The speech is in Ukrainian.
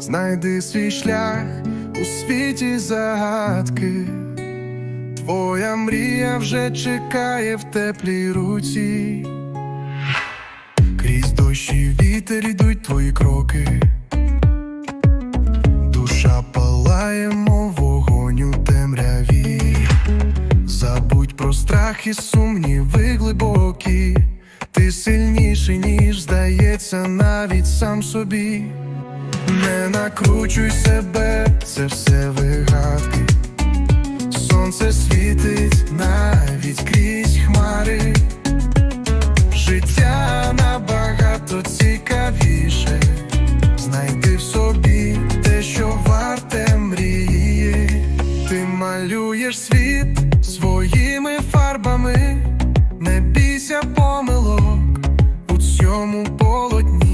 знайди свій шлях у світі загадки. Твоя мрія вже чекає в теплій руці. Крізь дощ і вітер йдуть твої кроки. Душа палає, мов вогонь у темряві. Забудь про страх і сумніви глибокі. Ти сильніший, ніж здається, навіть сам собі. Не накручуй себе, це все вигадки. Сонце світить навіть крізь хмари. Життя набагато цікавіше. знайди в собі те, що варте мрії. Ти малюєш світ своїми фарбами, не бійся помилок у цьому полотні.